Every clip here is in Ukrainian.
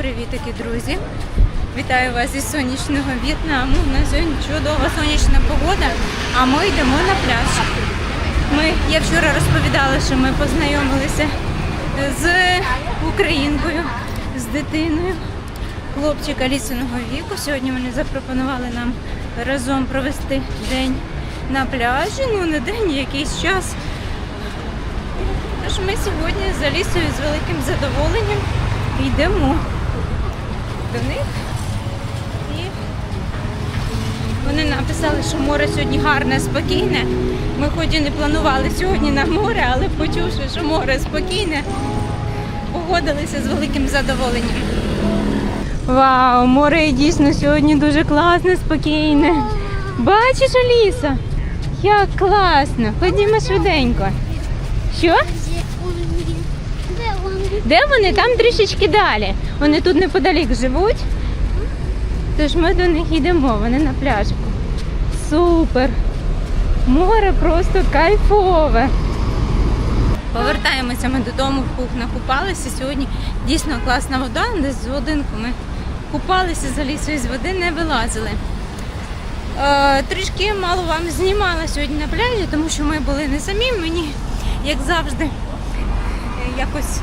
Раночку, привітики, друзі. Вітаю вас із сонячного В'єтнаму. У нас сьогодні чудова сонячна погода, а ми йдемо на пляж. Ми, я вчора розповідала, що ми познайомилися з українкою, з дитиною хлопчика лісеного віку. Сьогодні вони запропонували нам разом провести день на пляжі. Ну, не день, якийсь час. Тож ми сьогодні з Алісою з великим задоволенням йдемо до них. І вони написали, що море сьогодні гарне, спокійне. Ми хоч і не планували сьогодні на море, але почувши, що море спокійне, погодилися з великим задоволенням. Вау, море дійсно сьогодні дуже класне, спокійне. Бачиш, Аліса? Як класно! Ходімо швиденько. Що? Де вони? Там трішечки далі. Вони тут неподалік живуть. Тож ми до них йдемо, вони на пляжику. Супер! Море просто кайфове. Повертаємося ми додому, в кухню купалися. Сьогодні дійсно класна вода, десь з годинку ми купалися з Алісою з води, не вилазили. Е, трішки мало вам знімала сьогодні на пляжі, тому що ми були не самі. Мені, як завжди, е, якось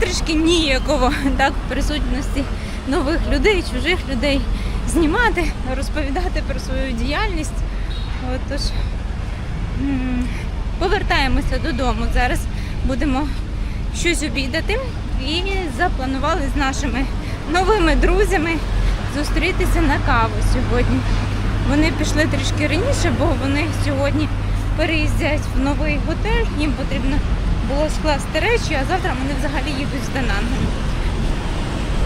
трішки ніяково так, в присутності нових людей, чужих людей знімати, розповідати про свою діяльність. М, повертаємося додому. Зараз будемо щось обідати і запланували з нашими новими друзями зустрітися на каву сьогодні. Вони пішли трішки раніше, бо вони сьогодні переїздять в новий готель. Їм потрібно було скласти речі, а завтра вони взагалі їдуть з Данангом.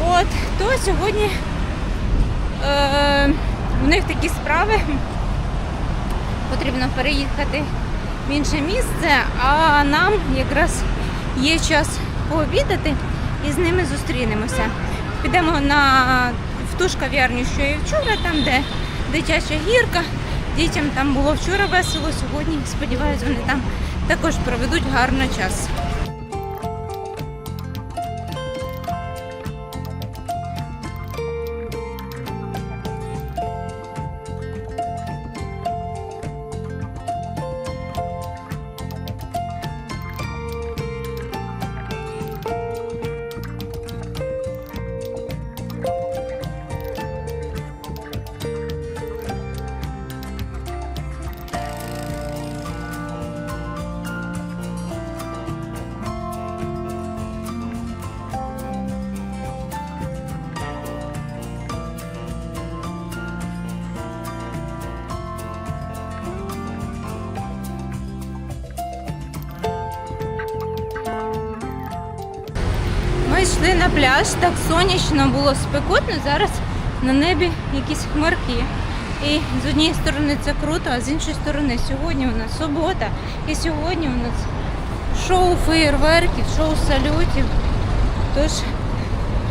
От, то сьогодні е, в них такі справи. Потрібно переїхати в інше місце, а нам якраз є час пообідати і з ними зустрінемося. Підемо на в ту ж кав'ярню, що і вчора, там, де дитяча гірка. Дітям там було вчора весело, сьогодні, сподіваюся, вони там також проведуть гарно час. Ми йшли на пляж, так сонячно було спекотно. Зараз на небі якісь хмарки. І з однієї сторони це круто, а з іншої сторони сьогодні у нас субота. І сьогодні у нас шоу феєрверків, шоу салютів. Тож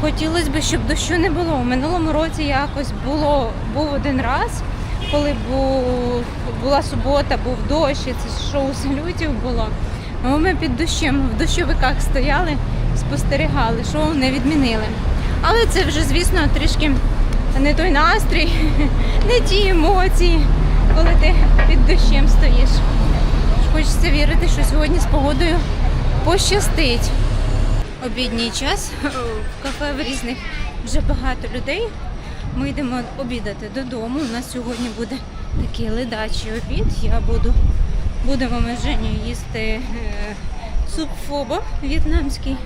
хотілося б, щоб дощу не було. У минулому році якось було був один раз, коли був, була субота, був дощ, і це шоу салютів було. Ми під дощем в дощовиках стояли, спостерігали, шоу не відмінили. Але це вже, звісно, трішки не той настрій, не ті емоції, коли ти під дощем стоїш. Хочеться вірити, що сьогодні з погодою пощастить. Обідній час в кафе в різних вже багато людей. Ми йдемо обідати додому. У нас сьогодні буде такий ледачий обід. Я буду будемо ми з Женєю їсти е, суп фобо в'єтнамський.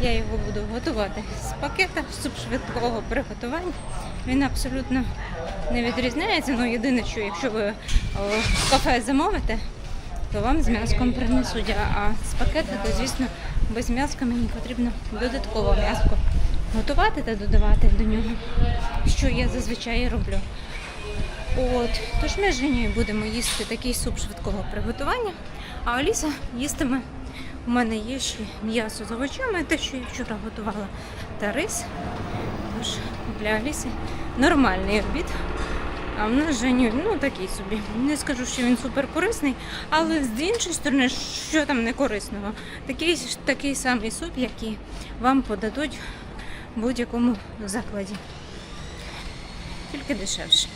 Я його буду готувати з пакета, суп швидкого приготування. Він абсолютно не відрізняється. Ну, єдине, що якщо ви в кафе замовите, то вам з м'яском принесуть. А з пакета, то звісно, без м'яска мені потрібно додатково м'яско готувати та додавати до нього, що я зазвичай роблю. От, тож ми з Женєю будемо їсти такий суп швидкого приготування, а Аліса їстиме. У мене є ще м'ясо з овочами, те, що я вчора готувала, та рис. Тож для Аліси нормальний обід. А в нас Женю, ну такий собі. Не скажу, що він супер корисний, але з іншої сторони, що там не корисного? Такий, такий самий суп, який вам подадуть в будь-якому закладі. Тільки дешевше.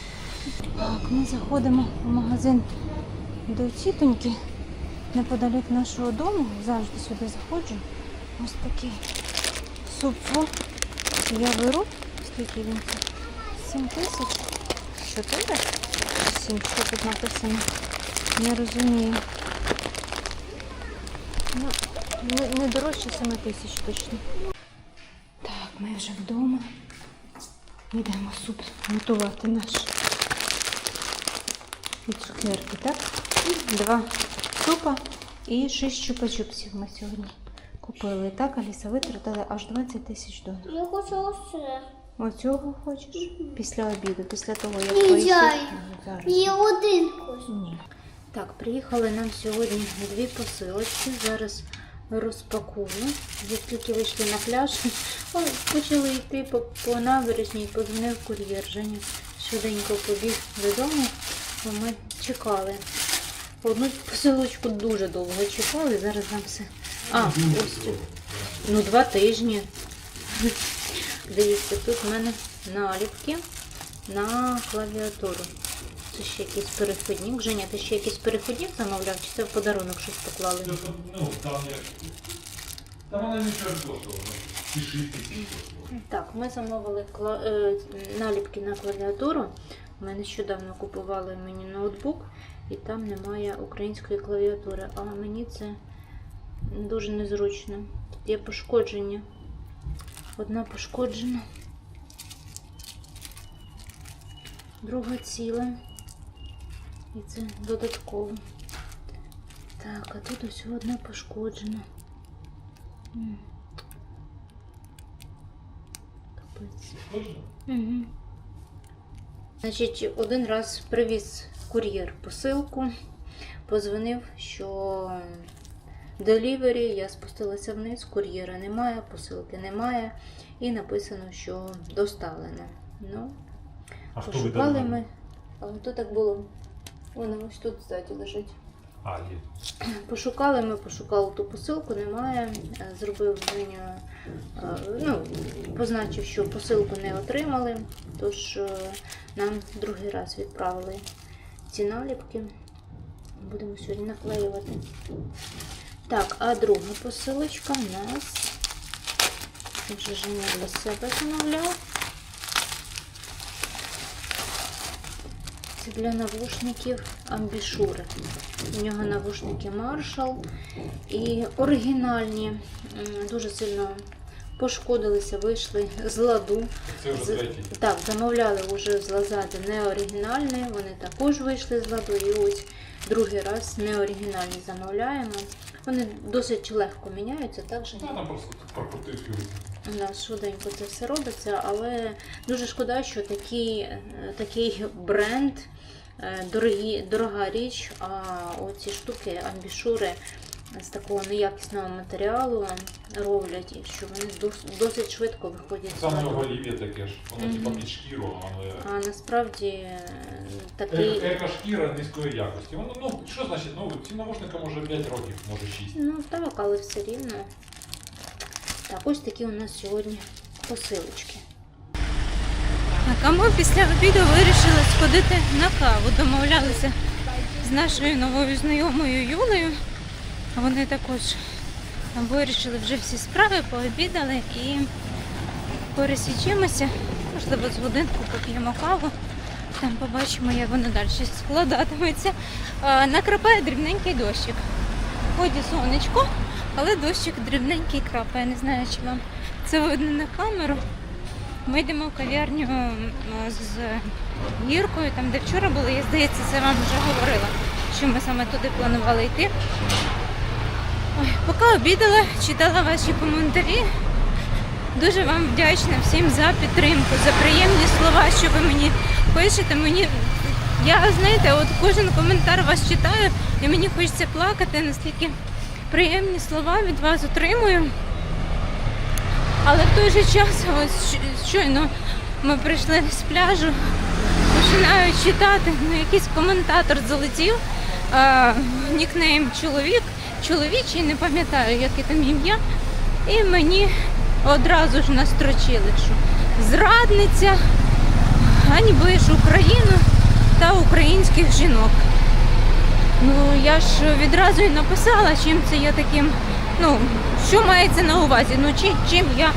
Так, ми заходимо в магазин до тітоньки неподалік нашого дому. Завжди сюди заходжу. Ось такий суп. Я беру, скільки він тут? 7 тисяч. 4? 7, що тут написано? Не розумію. Ну, не, не дорожче 7 тисяч точно. Так, ми вже вдома. Йдемо суп готувати наш. І цукерки, так? Два супа і шість чупа-чупсів ми сьогодні купили. Так, Аліса, витратили аж 20 тисяч доларів. Я хочу оце. Оцього хочеш? Після обіду, після того, як поїсти? Ні, зараз. Один хочу. Ні. Так, приїхали нам сьогодні дві посилочки. Зараз розпакую. Як тільки вийшли на пляж, почали йти по, по набережній, подзвонив кур'єр. Женя швиденько побіг додому, бо ми чекали. Одну посилочку дуже довго чекали, зараз нам все. А, ось тут. Ну, два тижні. Дивіться, тут в мене наліпки на клавіатуру. Це ще якийсь переходник. Женя, ти ще якийсь переходник замовляв, чи це в подарунок щось поклали? Ну, ну, там я... Там вона нічого не коштувала. Так, ми замовили кла- е, наліпки на клавіатуру. Ми нещодавно купували мені ноутбук, і там немає української клавіатури. А мені це дуже незручно. Тут є пошкодження. Одна пошкоджена. Друга ціла. І це додатково. Так, а тут ось одна пошкоджена. Капець. Угу. Значить, один раз привіз кур'єр посилку, позвонив, що делівері, я спустилася вниз, кур'єра немає, посилки немає, і написано, що доставлено. Ну, А пошукали ми. А то так було. Воно ось тут ззаді лежить. А, є. Пошукали ми, пошукали ту посилку, немає. Зробив Женя, е, ну, позначив, що посилку не отримали, тож е, нам другий раз відправили ці наліпки. Будемо сьогодні наклеювати. Так, а друга посилочка в нас. Вже Женя для себе замовляв. Це для навушників амбішури. У нього навушники Marshall і оригінальні. Дуже сильно пошкодилися, вийшли з ладу. Це вже третій. Так, замовляли вже з Лазади неоригінальні, вони також вийшли з ладу. І ось другий раз не оригінальні замовляємо. Вони досить легко міняються, так же Ну, там просто прокрутив у нас швиденько це все робиться, але дуже шкода, що такий, е, такий бренд, е, дорогі, дорога річ, а оці штуки, амбішури з такого неякісного матеріалу роблять, і що вони досить швидко виходять з Саме ладу. голів'я таке ж. Воно Мгм. типа під шкіру, але... А насправді е, Е- такий. Еко-шкіра низької якості. Воно, ну, що значить, ну, ці навушники може 5 років, може 6. Ну так, але все рівно. Так, ось такі у нас сьогодні посилочки. Так, а ми після обіду вирішили сходити на каву. Домовлялися з нашою новою знайомою Юлею. Вони також вирішили вже всі справи, пообідали і пересічемося. Можливо, з годинку поп'ємо каву. Там побачимо, як воно далі складатиметься. Накрапає дрібненький дощик. Ході сонечко, але дощик дрібненький крапає. Не знаю, чи вам це видно на камеру. Ми йдемо в кав'ярню з гіркою, там де вчора були, я здається, це вам вже говорила, що ми саме туди планували йти. Ой, поки обідала, читала ваші коментарі. Дуже вам вдячна всім за підтримку, за приємні слова, що ви мені пишете. Мені я знаєте, от кожен коментар вас читаю, і мені хочеться плакати, наскільки приємні слова від вас отримую. Але в той же час, ось щойно ми прийшли з пляжу, починаю читати, ну якийсь коментатор залетів, е, нікнейм чоловік, чоловічий, не пам'ятаю, яке там ім'я. І мені одразу ж настрочили, що зрадниця, ганьбиш Україну та українських жінок. Ну, я ж відразу і написала, чим це я таким. Ну, що мається на увазі? Ну, чи, чим я.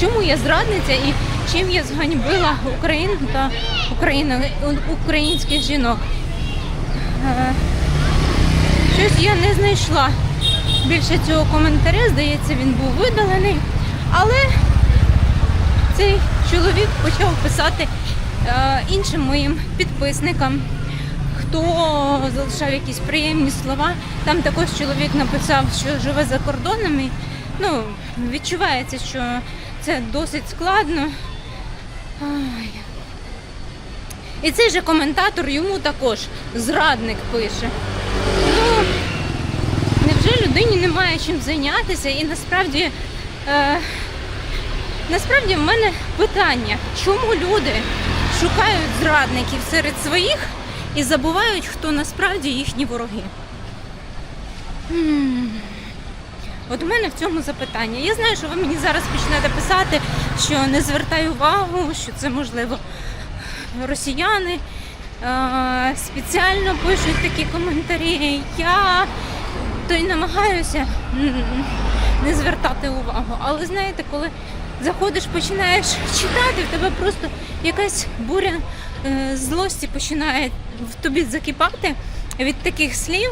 Чому я зрадниця і чим я зганьбила Україну та Україну, українських жінок? Е, Щось я не знайшла більше цього коментаря, здається, він був видалений. Але цей чоловік почав писати е, іншим моїм підписникам, хто залишав якісь приємні слова. Там також чоловік написав, що живе за кордонами. Ну, відчувається, що це досить складно. Ай. І цей же коментатор йому також зрадник пише. Ну, людині немає чим зайнятися? І насправді, е, насправді в мене питання, чому люди шукають зрадників серед своїх і забувають, хто насправді їхні вороги? От у мене в цьому запитання. Я знаю, що ви мені зараз почнете писати, що не звертай увагу, що це можливо росіяни е, спеціально пишуть такі коментарі. Я то й намагаюся не звертати увагу. Але знаєте, коли заходиш, починаєш читати, в тебе просто якась буря е, злості починає в тобі закипати від таких слів.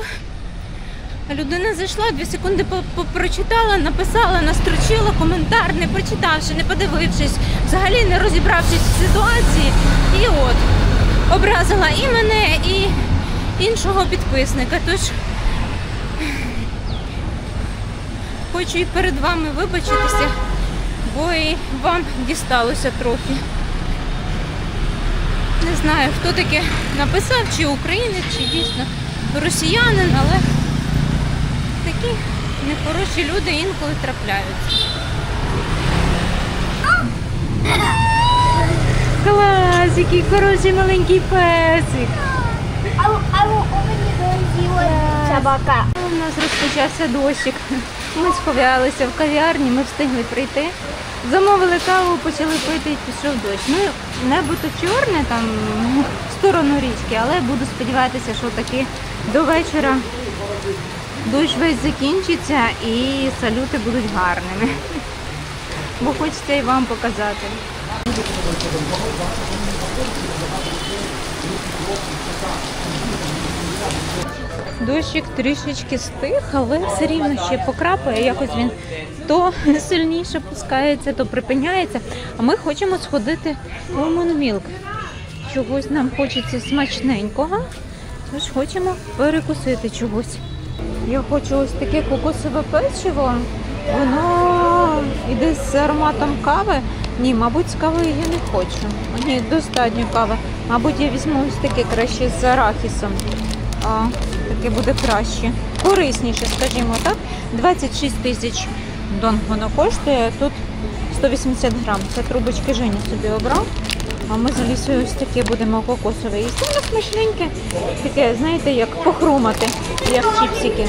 Людина зайшла, дві секунди прочитала, написала, настрочила коментар, не прочитавши, не подивившись, взагалі не розібравшись в ситуації. І от образила і мене, і іншого підписника. Тож хочу і перед вами вибачитися, бо і вам дісталося трохи. Не знаю, хто таке написав, чи українець, чи дійсно росіянин, але такі нехороші люди інколи трапляються. Клас, який хороший маленький песик. Собака. Розпочався дощик. Ми сховалися в кав'ярні, ми встигли прийти. Замовили каву, почали пити і пішов дощ. Ну, небо то чорне там в сторону річки, але буду сподіватися, що таки до вечора дощ весь закінчиться і салюти будуть гарними. Бо хочеться і вам показати. Дощик трішечки стих, але все рівно ще покрапає. Якось він то сильніше пускається, то припиняється. А ми хочемо сходити у Монмілк. Чогось нам хочеться смачненького, тож хочемо перекусити чогось. Я хочу ось таке кокосове печиво. Воно йде з ароматом кави. Ні, мабуть, з кавою я не хочу. Ні, достатньо кави. Мабуть, я візьму ось таке краще з арахісом. Таке буде краще. Корисніше, скажімо так. 26 тисяч дон воно коштує. Тут 180 грам. Це трубочки Женя собі обрав. А ми з Алісою ось таке будемо кокосове їсти. Воно смачненьке. Таке, знаєте, як похрумати, як чіпсики.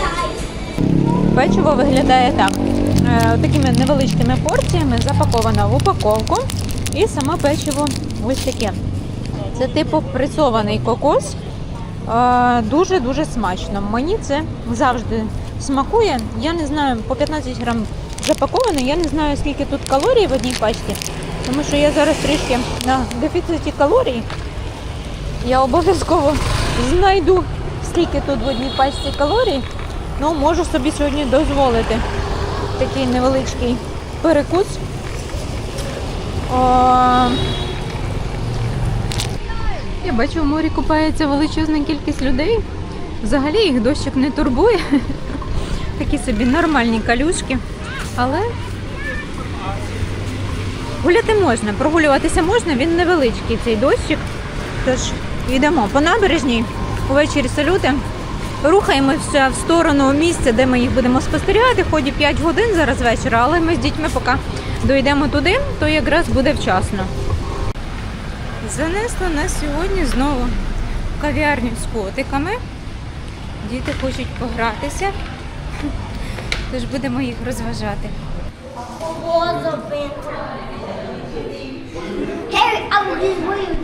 Печиво виглядає так. Е, такими невеличкими порціями запаковано в упаковку. І саме печиво ось таке. Це типу пресований кокос. Дуже-дуже смачно. Мені це завжди смакує. Я не знаю, по 15 грам запаковано, я не знаю, скільки тут калорій в одній пачці, тому що я зараз трішки на дефіциті калорій. Я обов'язково знайду, скільки тут в одній пачці калорій. Ну, можу собі сьогодні дозволити такий невеличкий перекус. Я бачу, в морі купається величезна кількість людей. Взагалі їх дощик не турбує. Такі собі нормальні калюшки. Але гуляти можна, прогулюватися можна, він невеличкий цей дощик. Тож йдемо по набережній, увечері салюти. Рухаємося в сторону місця, де ми їх будемо спостерігати. Ході 5 годин зараз вечора, але ми з дітьми поки дійдемо туди, то якраз буде вчасно. Занесло нас сьогодні знову в кав'ярню з котиками. Діти хочуть погратися, тож будемо їх розважати. was a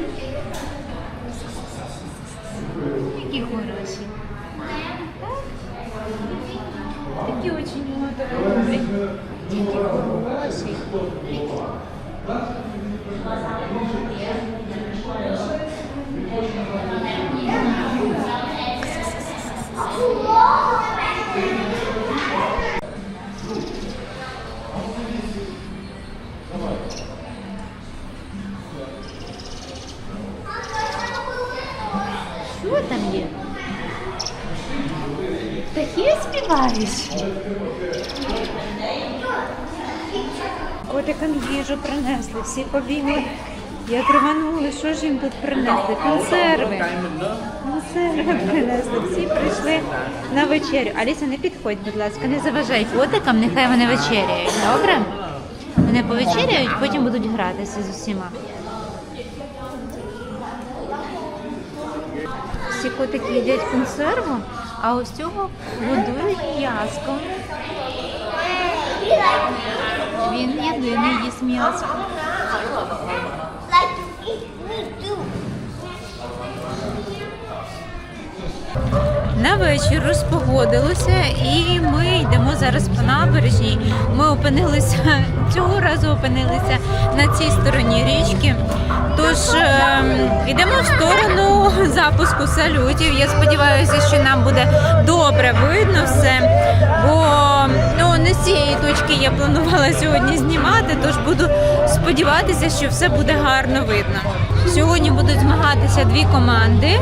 Котикам їжу принесли, всі побігли. Як рванули, що ж їм тут принесли? Консерви. Консерви принесли. Всі прийшли на вечерю. Аліса, не підходь, будь ласка, не заважай котикам, нехай вони вечеряють. Добре? Вони повечеряють, потім будуть гратися з усіма. Всі котики їдять консерву, а ось цього годують м'яском. Він єдиний їсть м'ясо. На вечір розпогодилося і ми йдемо зараз по набережній. Ми опинилися цього разу опинилися на цій стороні річки. Тож ем, йдемо в сторону запуску салютів. Я сподіваюся, що нам буде добре видно все. Бо не з цієї точки я планувала сьогодні знімати, тож буду сподіватися, що все буде гарно видно. Сьогодні будуть змагатися дві команди.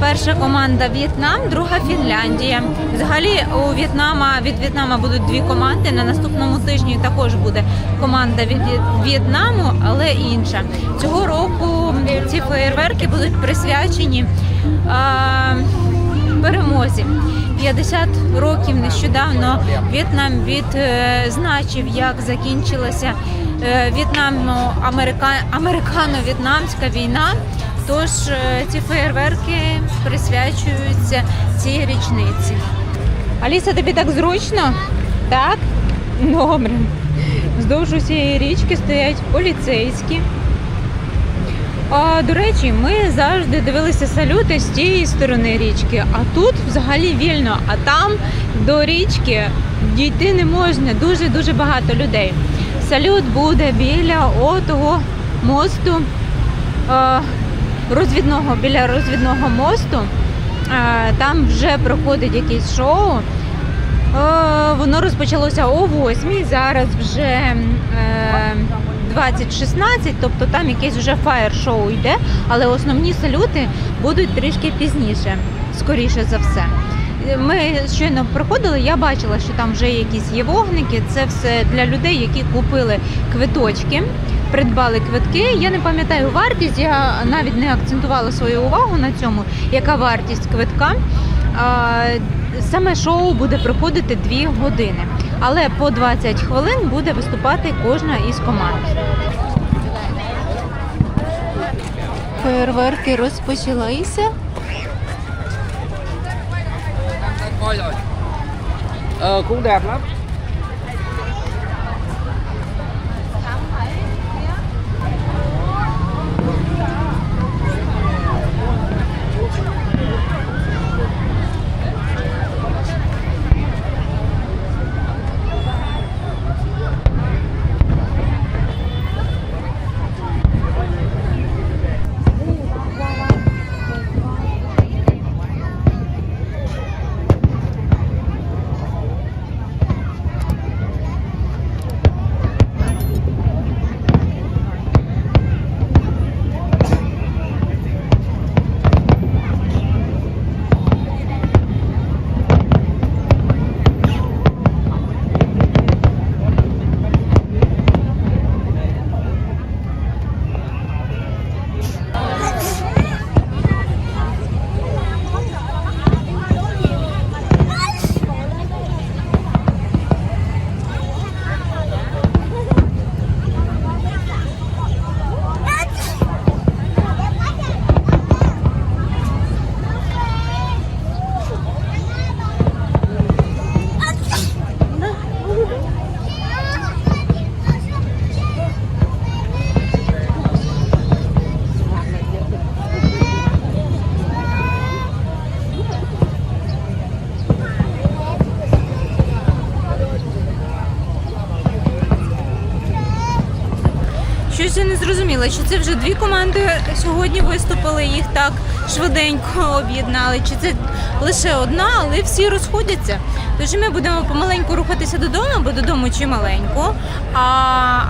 Перша команда В'єтнам, друга Фінляндія. Взагалі у В'єтнама від В'єтнама будуть дві команди. На наступному тижні також буде команда від В'єтнаму, але інша. Цього року ці феєрверки будуть присвячені а, перемозі. 50 років нещодавно В'єтнам відзначив, як закінчилася е, в'єтнамо-американо-в'єтнамська війна. Тож е, ці феєрверки присвячуються цій річниці. Аліса, тобі так зручно? Так? Добре. Вздовж усієї річки стоять поліцейські. А, до речі, ми завжди дивилися салюти з тієї сторони річки, а тут взагалі вільно, а там до річки дійти не можна. Дуже дуже багато людей. Салют буде біля отого мосту розвідного, біля розвідного мосту. Там вже проходить якесь шоу. Воно розпочалося о 8 зараз вже е, 20.16, тобто там якесь вже фаєр-шоу йде, але основні салюти будуть трішки пізніше, скоріше за все. Ми щойно проходили, я бачила, що там вже якісь є вогники. Це все для людей, які купили квиточки, придбали квитки. Я не пам'ятаю вартість, я навіть не акцентувала свою увагу на цьому, яка вартість квитка. Саме шоу буде проходити 2 години, але по 20 хвилин буде виступати кожна із команд. Фейерверки розпочалися. ờ cũng đẹp lắm зрозуміла, чи це вже дві команди сьогодні виступили, їх так швиденько об'єднали, чи це лише одна, але всі розходяться. Тож ми будемо помаленьку рухатися додому, бо додому чималенько. А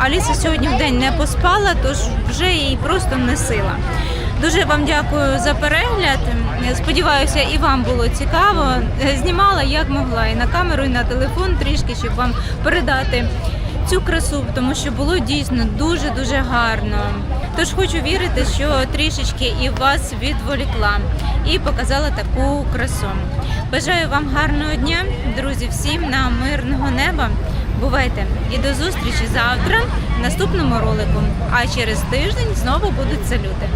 Аліса сьогодні в день не поспала, тож вже їй просто не сила. Дуже вам дякую за перегляд. Сподіваюся, і вам було цікаво. Знімала як могла і на камеру, і на телефон трішки, щоб вам передати цю красу, тому що було дійсно дуже дуже гарно. Тож хочу вірити, що трішечки і вас відволікла і показала таку красу. Бажаю вам гарного дня, друзі, всім на мирного неба. Бувайте і до зустрічі завтра в наступному ролику. А через тиждень знову будуть салюти.